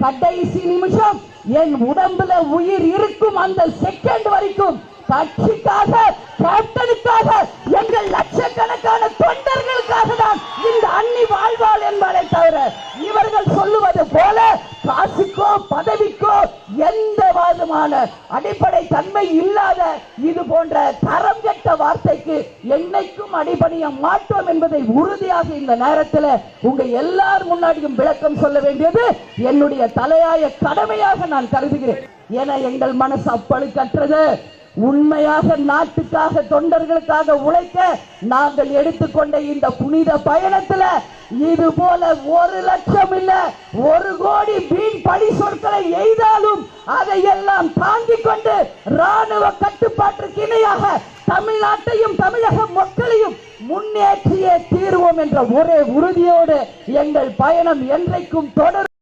கடைசி நிமிஷம் என் உடம்புல உயிர் இருக்கும் அந்த செகண்ட் வரைக்கும் கட்சிக்காக கேப்டனுக்காக எங்கள் லட்சக்கணக்கான தொண்டர்களுக்காக தான் இந்த அன்னி வாழ்வாள் என்பதை தவிர இவர்கள் சொல்லுவது போல காசுக்கோ பதவிக்கோ எந்த வாதமான அடிப்படை தன்மை இல்லாத இது போன்ற தரம் கெட்ட வார்த்தைக்கு என்னைக்கும் அடிபணிய மாட்டோம் என்பதை உறுதியாக இந்த நேரத்தில் உங்க எல்லார் முன்னாடியும் விளக்கம் சொல்ல வேண்டியது என்னுடைய தலையாய கடமையாக நான் கருதுகிறேன். என எங்கள் மனசு அப்பழுக்கற்றது உண்மையாக நாட்டுக்காக தொண்டர்களுக்காக உழைக்க நாங்கள் எடுத்துக்கொண்ட இந்த புனித பயணத்துல இது போல ஒரு லட்சம் இல்ல ஒரு கோடி வீண் பழி சொற்களை எய்தாலும் அதையெல்லாம் தாங்கிக் கொண்டு ராணுவ கட்டுப்பாட்டுக்கு இணையாக தமிழ்நாட்டையும் தமிழக மக்களையும் முன்னேற்றியே தீர்வோம் என்ற ஒரே உறுதியோடு எங்கள் பயணம் என்றைக்கும் தொடரும்.